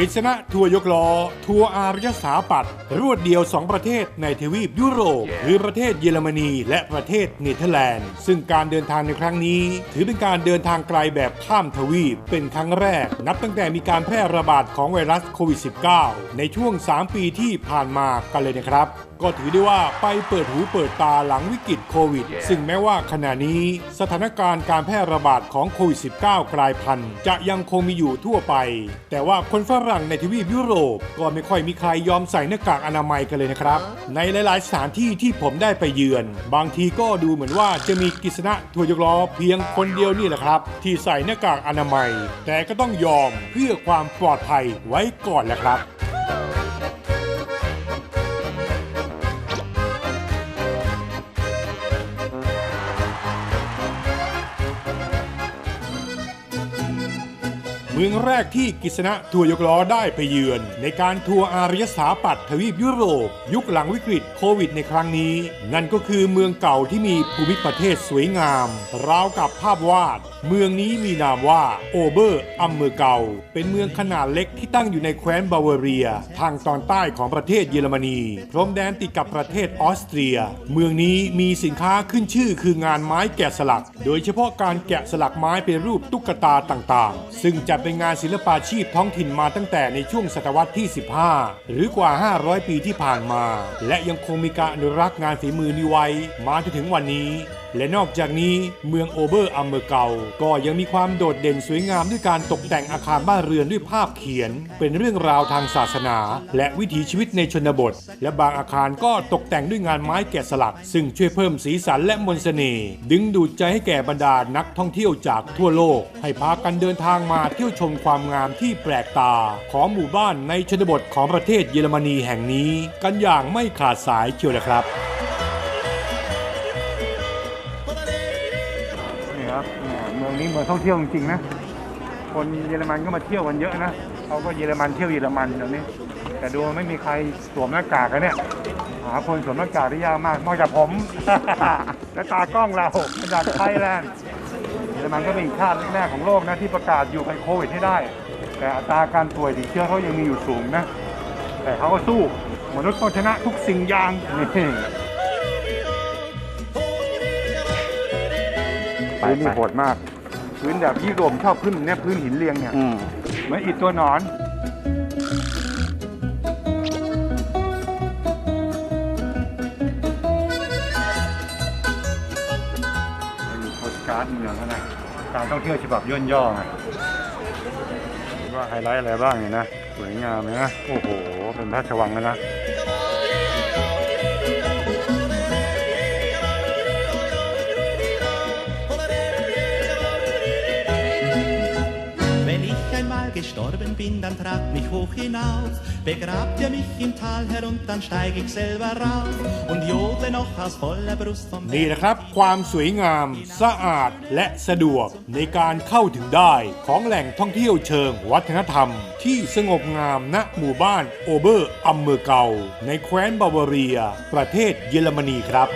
กฤษณะทัวร์ยกล้อ ทัวร์อารยสถาปัตย์รวดเดียว 2 ประเทศในทวีปยุโรปคือประเทศเยอรมนี และประเทศเนเธอร์แลนด์ ซึ่งการเดินทางในครั้งนี้ ถือเป็นการเดินทางไกลแบบข้ามทวีป เป็นครั้งแรก นับตั้งแต่มีการแพร่ระบาดของไวรัสโควิด -19 ในช่วง 3 ปีที่ผ่านมากันเลยนะครับ ก็ถือได้ว่าไปเปิดหูเปิดตาหลังวิกฤตโควิด ซึ่งแม้ว่าขณะนี้สถานการณ์การแพร่ระบาดของโควิด -19 กลายพันธุ์ จะยังคงมีอยู่ทั่วไป แต่ว่าคนฝรั่งในทวีปยุโรป ก็ไม่ค่อยมีใครยอมใส่หน้ากากอนามัยกันเลยนะครับ ในหลาย ๆ สถานที่ที่ผมได้ไปเยือน บางทีก็ดูเหมือนว่าจะมีกิษณะทัวร์ยกล้อเพียงคนเดียวนี่แหละครับ ที่ใส่หน้ากากอนามัย แต่ก็ต้องยอมเพื่อความปลอดภัยไว้ก่อนแหละครับ เมืองแรกที่กิษณะทัวยกล้อได้ไปเยือน ในการทัวร์อารยสถาปัตย์ทวีปยุโรป ยุคหลังวิกฤตโควิดในครั้งนี้ นั่นก็คือเมืองเก่าที่มีภูมิประเทศสวยงาม ราวกับภาพวาด เมืองนี้มีนามว่าโอเบอร์อัมเมอร์เกาเป็นเมืองขนาดเล็กที่ตั้งอยู่ในแคว้นบาวาเรีย ทางตอนใต้ของประเทศเยอรมนีพรมแดนติดกับประเทศออสเตรีย เมืองนี้มีสินค้าขึ้นชื่อคืองานไม้แกะสลัก โดยเฉพาะการแกะสลักไม้เป็นรูปตุ๊กตาต่างๆ ซึ่งจะเป็น็นงานศิลปาชีพท้องถิ่นมาตั้งแต่ในช่วงศตวรรษที่ 15 หรือกว่า 500 ปีที่ผ่านมา และยังคงมีการอนุรักษ์งานฝีมือนี้ไว้ มาจนถึงวันนี้และนอกจากนี้เมืองโอเบอร์อัมเมอร์เกา ก็ยังมีความโดดเด่นสวยงามด้วยการตกแต่งอาคารบ้านเรือนด้วยภาพเขียน เป็นเรื่องราวทางศาสนา และวิถีชีวิตในชนบท และบางอาคารก็ตกแต่งด้วยงานไม้แกะสลัก ซึ่งช่วยเพิ่มสีสันและมนต์เสน่ห์ดึงดูดใจให้แก่บรรดานักท่องเที่ยวจากทั่วโลก ให้พากันเดินทางมาเที่ยวชมความงามที่แปลกตา ของหมู่บ้านในชนบทของประเทศเยอรมนีแห่งนี้ กันอย่างไม่ขาดสายเชียวนะครับ นี่ยเมืองนี้เมืองท่องเที่ยวจริงๆนะ คนเยอรมันก็มาเที่ยวกันเยอะนะเขาก็เยอรมันเที่ยวเยอรมันเดี๋ยวนี้ แต่ดูไม่มีใครสวมหน้ากากกันเนี่ย หาคนสวมหน้ากากได้ยากมากนอกจากผม และตากล้องเรามาจากไทยแลนด์เยอรมันก็เป็นอีกชาติแรกๆของโลกนะที่ประกาศอยู่กับโควิดให้ได้ แต่อัตราการป่วยติดเชื้อเขายังมีอยู่สูงนะ แต่เขาก็สู้มนุษย์ต้องชนะทุกสิ่งอย่างนี่พื้นนี่โหดมาก พื้นแบบที่รวมชอบพื้นเนี่ยพื้นหินเรียงเนี่ยเหมือนอิฐตัวหนอน มีโพสการ์ดเมืองนะการท่องเที่ยวฉบับย่นย่อไงว่าไฮไลท์อะไรบ้างเนี่ยนะ สวยงามเลยนะ โอ้โห เป็นพระราชวังแล้วนะ hin, dann trag mich hoch hinauf, begrabt ihr mich im Tal herunter, dann steig ich selber rauf und jodle noch aus voller Brust vom นี่นะครับ ความสวยงาม สะอาดและสะดวกในการเข้าถึงได้ของแหล่งท่องเที่ยวเชิงวัฒนธรรม ที่สงบงามณหมู่บ้านโอเบอร์อัมเมอร์เกา ในแคว้นบาวาเรีย ประเทศเยอรมนีครับ